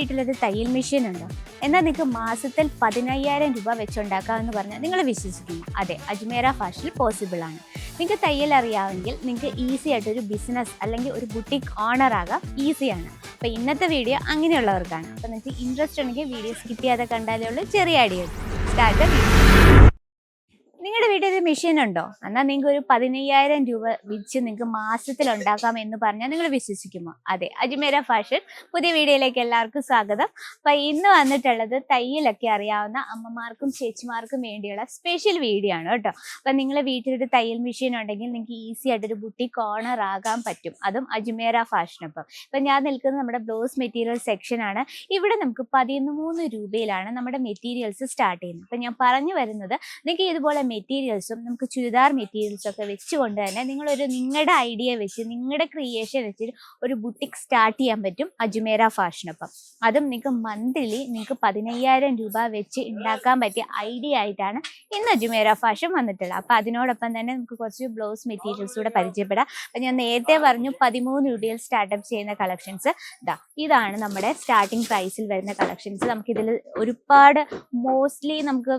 വീട്ടിലൊരു തയ്യൽ മെഷീൻ ഉണ്ടോ എന്നാൽ നിങ്ങൾക്ക് മാസത്തിൽ പതിനയ്യായിരം രൂപ വെച്ചുണ്ടാക്കാമെന്ന് പറഞ്ഞാൽ നിങ്ങൾ വിശ്വസിക്കുന്നു. അതെ അജ്മേര ഫാഷനിൽ പോസിബിൾ ആണ്. നിങ്ങൾക്ക് തയ്യൽ അറിയാമെങ്കിൽ നിങ്ങൾക്ക് ഈസി ആയിട്ട് ഒരു ബിസിനസ് അല്ലെങ്കിൽ ഒരു ബുട്ടിക് ഓണർ ആകാം ഈസിയാണ് അപ്പോൾ ഇന്നത്തെ വീഡിയോ അങ്ങനെയുള്ളവർക്കാണ്. അപ്പോൾ നിങ്ങൾക്ക് ഇൻട്രസ്റ്റ് ഉണ്ടെങ്കിൽ വീഡിയോ സ്കിപ്പ് ചെയ്യാതെ കണ്ടാലേ ഉള്ളൂ. ചെറിയ ഐഡിയ സ്റ്റാർട്ട് നിങ്ങളുടെ വീട്ടിൽ ഒരു മെഷീൻ ഉണ്ടോ? എന്നാൽ നിങ്ങൾക്ക് ഒരു പതിനയ്യായിരം രൂപ വെച്ച് നിങ്ങൾക്ക് മാസത്തിൽ ഉണ്ടാക്കാം എന്ന് പറഞ്ഞാൽ നിങ്ങൾ വിശ്വസിക്കുമോ? അതെ അജ്മേര ഫാഷൻ പുതിയ വീഡിയോയിലേക്ക് എല്ലാവർക്കും സ്വാഗതം. അപ്പൊ ഇന്ന് വന്നിട്ടുള്ളത് തയ്യലൊക്കെ അറിയാവുന്ന അമ്മമാർക്കും ചേച്ചിമാർക്കും വേണ്ടിയുള്ള സ്പെഷ്യൽ വീഡിയോ ആണ് കേട്ടോ. അപ്പൊ നിങ്ങളെ വീട്ടിലൊരു തയ്യൽ മെഷീൻ ഉണ്ടെങ്കിൽ നിങ്ങൾക്ക് ഈസി ആയിട്ടൊരു ബുട്ടി കോർണർ ആകാൻ പറ്റും. അതും അജ്മേര ഫാഷനൊപ്പം ഇപ്പൊ ഞാൻ നിൽക്കുന്നത് നമ്മുടെ ബ്ലൗസ് മെറ്റീരിയൽ സെക്ഷൻ ആണ്. ഇവിടെ നമുക്ക് പതിമൂന്ന് രൂപയിലാണ് നമ്മുടെ മെറ്റീരിയൽസ് സ്റ്റാർട്ട് ചെയ്യുന്നത്. അപ്പൊ ഞാൻ പറഞ്ഞു വരുന്നത് നിങ്ങൾക്ക് ഇതുപോലെ മെറ്റീരിയൽസും നമുക്ക് ചുരിദാർ മെറ്റീരിയൽസും ഒക്കെ വെച്ചുകൊണ്ട് തന്നെ നിങ്ങളൊരു നിങ്ങളുടെ ഐഡിയ വെച്ച് നിങ്ങളുടെ ക്രിയേഷൻ വെച്ച് ഒരു ബുട്ടിക് സ്റ്റാർട്ട് ചെയ്യാൻ പറ്റും അജ്മേര ഫാഷനൊപ്പം. അതും നിങ്ങൾക്ക് മന്ത്ലി നിങ്ങൾക്ക് പതിനയ്യായിരം രൂപ വെച്ച് ഉണ്ടാക്കാൻ പറ്റിയ ഐഡിയ ആയിട്ടാണ് ഇന്ന് അജ്മേര ഫാഷൻ വന്നിട്ടുള്ളത്. അപ്പോൾ അതിനോടൊപ്പം തന്നെ നമുക്ക് കുറച്ച് ബ്ലൗസ് മെറ്റീരിയൽസ് കൂടെ പരിചയപ്പെടാം. അപ്പം ഞാൻ നേരത്തെ പറഞ്ഞു പതിമൂന്ന് രൂപയിൽ സ്റ്റാർട്ടപ്പ് ചെയ്യുന്ന കളക്ഷൻസ് ഇതാ ഇതാണ് നമ്മുടെ സ്റ്റാർട്ടിംഗ് പ്രൈസിൽ വരുന്ന കളക്ഷൻസ് നമുക്കിതിൽ ഒരുപാട് മോസ്റ്റ്ലി നമുക്ക്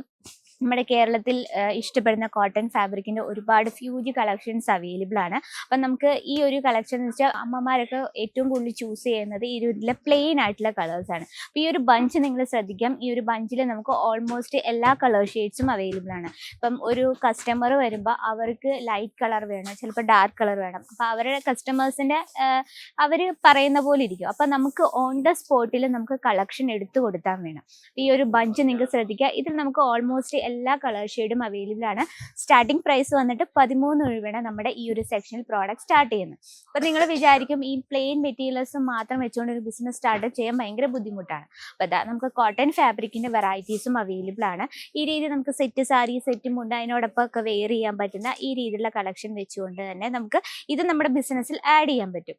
നമ്മുടെ കേരളത്തിൽ ഇഷ്ടപ്പെടുന്ന കോട്ടൺ ഫാബ്രിക്കിന്റെ ഒരുപാട് ഫ്യൂജ് കളക്ഷൻസ് അവൈലബിൾ ആണ്. അപ്പം നമുക്ക് ഈ ഒരു കളക്ഷൻ എന്ന് വെച്ചാൽ അമ്മമാരൊക്കെ ഏറ്റവും കൂടുതൽ ചൂസ് ചെയ്യുന്നത് ഈ ഇതിലെ പ്ലെയിൻ ആയിട്ടുള്ള കളേഴ്സ് ആണ്. അപ്പം ഈ ഒരു ബഞ്ച് നിങ്ങൾ ശ്രദ്ധിക്കാം. ഈ ഒരു ബഞ്ചിൽ നമുക്ക് ഓൾമോസ്റ്റ് എല്ലാ കളർ ഷെയ്ഡ്സും അവൈലബിൾ ആണ്. ഇപ്പം ഒരു കസ്റ്റമർ വരുമ്പോൾ അവർക്ക് ലൈറ്റ് കളർ വേണം ചിലപ്പോൾ ഡാർക്ക് കളർ വേണം. അപ്പം അവരുടെ കസ്റ്റമേഴ്സിന്റെ അവർ പറയുന്ന പോലെ ഇരിക്കും. അപ്പം നമുക്ക് ഓൺ ദ സ്പോട്ടിൽ നമുക്ക് കളക്ഷൻ എടുത്തു കൊടുത്താൽ വേണം. ഈ ഒരു ബഞ്ച് നിങ്ങൾക്ക് ശ്രദ്ധിക്കുക ഇതിൽ നമുക്ക് ഓൾമോസ്റ്റ് എല്ലാ കളർ ഷെയ്ഡും അവൈലബിൾ ആണ്. സ്റ്റാർട്ടിംഗ് പ്രൈസ് വന്നിട്ട് പതിമൂന്ന് രൂപയാണ് നമ്മുടെ ഈ ഒരു സെക്ഷനിൽ പ്രോഡക്റ്റ് സ്റ്റാർട്ട് ചെയ്യുന്നത്. അപ്പം നിങ്ങൾ വിചാരിക്കും ഈ പ്ലെയിൻ മെറ്റീരിയൽസ് മാത്രം വെച്ചുകൊണ്ട് ഒരു ബിസിനസ് സ്റ്റാർട്ട് ചെയ്യാൻ ഭയങ്കര ബുദ്ധിമുട്ടാണ്. അപ്പോൾ അതാ നമുക്ക് കോട്ടൺ ഫാബ്രിക്കിന്റെ വെറൈറ്റീസും അവൈലബിൾ ആണ്. ഈ രീതി നമുക്ക് സെറ്റ് സാരി സെറ്റ് മുണ്ട് അതിനോടൊപ്പം ഒക്കെ വെയർ ചെയ്യാൻ പറ്റുന്ന ഈ രീതിയിലുള്ള കളക്ഷൻ വെച്ചുകൊണ്ട് തന്നെ നമുക്ക് ഇത് നമ്മുടെ ബിസിനസ്സിൽ ആഡ് ചെയ്യാൻ പറ്റും.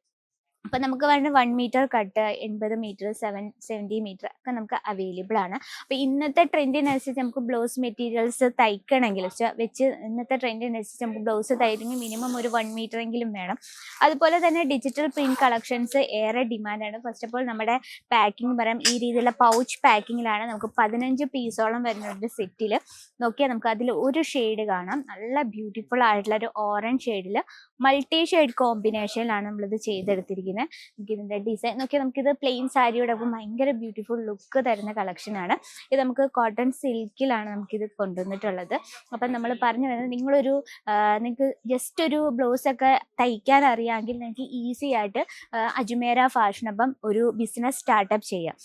അപ്പൊ നമുക്ക് വേണ്ട വൺ മീറ്റർ കട്ട് എൺപത് മീറ്റർ സെവൻ സെവന്റി മീറ്റർ ഒക്കെ നമുക്ക് അവൈലബിൾ ആണ്. അപ്പൊ ഇന്നത്തെ ട്രെൻഡിനനുസരിച്ച് നമുക്ക് ബ്ലൗസ് മെറ്റീരിയൽസ് തയ്ക്കണമെങ്കിൽ വെച്ച് ഇന്നത്തെ ട്രെൻഡിനനുസരിച്ച് നമുക്ക് ബ്ലൗസ് തയ്ക്കണമെങ്കിൽ മിനിമം ഒരു വൺ മീറ്റർ എങ്കിലും വേണം. അതുപോലെ തന്നെ ഡിജിറ്റൽ പ്രിന്റ് കളക്ഷൻസ് ഏറെ ഡിമാൻഡാണ് ഫസ്റ്റ് ഓഫ് ഓൾ നമ്മുടെ പാക്കിംഗ് പറയാം ഈ രീതിയിലുള്ള പൗച്ച് പാക്കിങ്ങിലാണ് നമുക്ക് പതിനഞ്ച് പീസോളം വരുന്നുണ്ട് സെറ്റിൽ നോക്കിയാൽ നമുക്ക് അതിൽ ഒരു ഷെയ്ഡ് കാണാം. നല്ല ബ്യൂട്ടിഫുൾ ആയിട്ടുള്ള ഒരു ഓറഞ്ച് ഷെയ്ഡിൽ മൾട്ടി ഷെയ്ഡ് കോമ്പിനേഷനിലാണ് നമ്മളിത് ചെയ്തെടുത്തിരിക്കുന്നത്. നമുക്ക് ഇതിന്റെ ഡിസൈൻ നോക്കിയാൽ നമുക്കിത് പ്ലെയിൻ സാരിയുടെ ഒപ്പം ഭയങ്കര ബ്യൂട്ടിഫുൾ ലുക്ക് തരുന്ന കളക്ഷൻ ആണ്. ഇത് നമുക്ക് കോട്ടൺ സിൽക്കിലാണ് നമുക്കിത് കൊണ്ടുവന്നിട്ടുള്ളത്. അപ്പം നമ്മൾ പറഞ്ഞു വരുന്നത് നിങ്ങളൊരു നിങ്ങൾക്ക് ജസ്റ്റ് ഒരു ബ്ലൗസ് ഒക്കെ തയ്ക്കാൻ അറിയാമെങ്കിൽ നിങ്ങൾക്ക് ഈസി ആയിട്ട് അജ്മേര ഫാഷനൊപ്പം ഒരു ബിസിനസ് സ്റ്റാർട്ടപ്പ് ചെയ്യാം.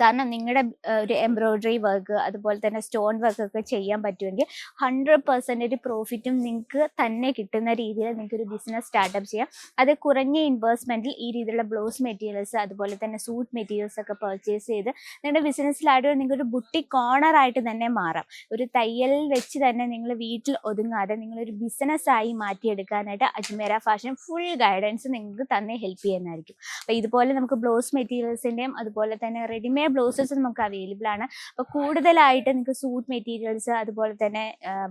കാരണം നിങ്ങളുടെ ഒരു എംബ്രോയിഡറി വർക്ക് അതുപോലെ തന്നെ സ്റ്റോൺ വർക്ക് ഒക്കെ ചെയ്യാൻ പറ്റുമെങ്കിൽ ഹൺഡ്രഡ് പെർസെന്റേജ് പ്രോഫിറ്റും നിങ്ങൾക്ക് തന്നെ കിട്ടുന്ന രീതിയിൽ നിങ്ങൾക്ക് ഒരു ബിസിനസ് സ്റ്റാർട്ടപ്പ് ചെയ്യാം. അത് കുറഞ്ഞ ഇൻവെസ്റ്റ്മെന്റിൽ ഈ രീതിയിലുള്ള ബ്ലൗസ് മെറ്റീരിയൽസ് അതുപോലെ തന്നെ സൂട്ട് മെറ്റീരിയൽസ് ഒക്കെ പർച്ചേസ് ചെയ്ത് നിങ്ങളുടെ ബിസിനസ്സിലായിട്ട് നിങ്ങൾക്ക് ഒരു ബുട്ടിക് ഓണറായിട്ട് തന്നെ മാറാം. ഒരു തയ്യൽ വെച്ച് തന്നെ നിങ്ങൾ വീട്ടിൽ ഒതുങ്ങാതെ നിങ്ങളൊരു ബിസിനസ്സായി മാറ്റിയെടുക്കാനായിട്ട് അജ്മേര ഫാഷൻ ഫുൾ ഗൈഡൻസ് നിങ്ങൾക്ക് തന്നെ ഹെൽപ്പ് ചെയ്യുന്നതായിരിക്കും. അപ്പോൾ ഇതുപോലെ നമുക്ക് ബ്ലൗസ് മെറ്റീരിയൽസിന്റെയും അതുപോലെ തന്നെ റെഡിമെയ്ഡ് ബ്ലൗസസ് നമുക്ക് അവൈലബിൾ ആണ്. അപ്പോൾ കൂടുതലായിട്ട് നിങ്ങൾക്ക് സൂട്ട് മെറ്റീരിയൽസ് അതുപോലെ തന്നെ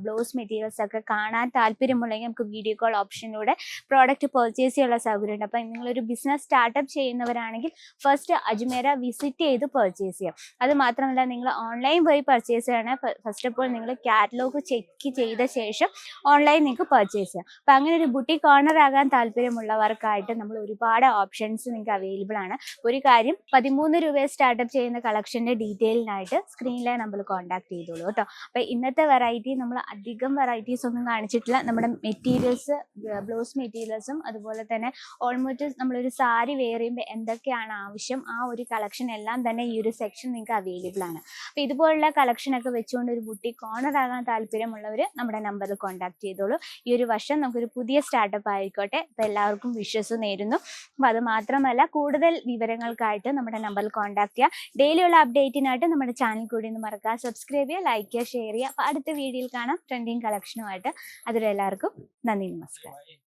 ബ്ലൗസ് മെറ്റീരിയൽസ് ഒക്കെ കാണാൻ താല്പര്യമുണ്ടെങ്കിൽ നമുക്ക് വീഡിയോ കോൾ ഓപ്ഷനിലൂടെ പ്രോഡക്റ്റ് പർച്ചേസ് ചെയ്യാനുള്ള സൗകര്യമുണ്ട്. അപ്പോൾ നിങ്ങളൊരു ബിസിനസ് സ്റ്റാർട്ടപ്പ് ചെയ്യുന്നവരാണെങ്കിൽ ഫസ്റ്റ് അജ്മേര വിസിറ്റ് ചെയ്ത് പർച്ചേസ് ചെയ്യാം. അത് മാത്രമല്ല നിങ്ങൾ ഓൺലൈൻ വഴി പർച്ചേസ് ചെയ്യണമെങ്കിൽ ഫസ്റ്റ് ഓഫ് ഓൾ നിങ്ങൾ കാറ്റലോഗ് ചെക്ക് ചെയ്ത ശേഷം ഓൺലൈൻ നിങ്ങൾക്ക് പർച്ചേസ് ചെയ്യാം. അപ്പം അങ്ങനെ ഒരു ബുട്ടി കോർണർ ആകാൻ താല്പര്യമുള്ളവർക്കായിട്ട് നമ്മൾ ഒരുപാട് ഓപ്ഷൻസ് നിങ്ങൾക്ക് അവൈലബിൾ ആണ്. ഒരു കാര്യം പതിമൂന്ന് രൂപയെ സ്റ്റാർട്ടപ്പ് ചെയ്യുന്ന കളക്ഷന്റെ ഡീറ്റെയിലിനായിട്ട് സ്ക്രീനിലെ നമ്മൾ കോൺടാക്ട് ചെയ്തോളൂ കേട്ടോ. അപ്പൊ ഇന്നത്തെ വെറൈറ്റി നമ്മൾ അധികം വെറൈറ്റീസ് ഒന്നും കാണിച്ചിട്ടില്ല. നമ്മുടെ മെറ്റീരിയൽസ് ബ്ലൗസ് മെറ്റീരിയൽസും അതുപോലെ തന്നെ ഓൾമോസ്റ്റ് നമ്മളൊരു സാരി വെയർ ചെയ്യുമ്പോൾ എന്തൊക്കെയാണ് ആവശ്യം ആ ഒരു കളക്ഷൻ എല്ലാം തന്നെ ഈ ഒരു സെക്ഷൻ നിങ്ങൾക്ക് അവൈലബിൾ ആണ്. അപ്പോൾ ഇതുപോലുള്ള കളക്ഷൻ ഒക്കെ വെച്ചുകൊണ്ട് ഒരു ബുട്ടി ഓണർ ആകാൻ താല്പര്യമുള്ളവർ നമ്മുടെ നമ്പറിൽ കോൺടാക്ട് ചെയ്തോളൂ. ഈ ഒരു വർഷം നമുക്കൊരു പുതിയ സ്റ്റാർട്ടപ്പ് ആയിക്കോട്ടെ. അപ്പോൾ എല്ലാവർക്കും വിശ്വസ് നേരുന്നു. അപ്പോൾ അത് മാത്രമല്ല കൂടുതൽ വിവരങ്ങൾക്കായിട്ട് നമ്മുടെ നമ്പറിൽ കോൺടാക്ട് ചെയ്യുക ഡെയിലിയുള്ള അപ്ഡേറ്റിനായിട്ട് നമ്മുടെ ചാനൽ കൂടി ഒന്ന് മറക്കുക സബ്സ്ക്രൈബ് ചെയ്യുക ലൈക്ക് ചെയ്യുക ഷെയർ ചെയ്യുക. അപ്പോൾ അടുത്ത വീഡിയോയിൽ കാണാം. ട്രെൻഡിങ് കളക്ഷനുമായിട്ട് എല്ലാവർക്കും നന്ദി നമസ്കാരം.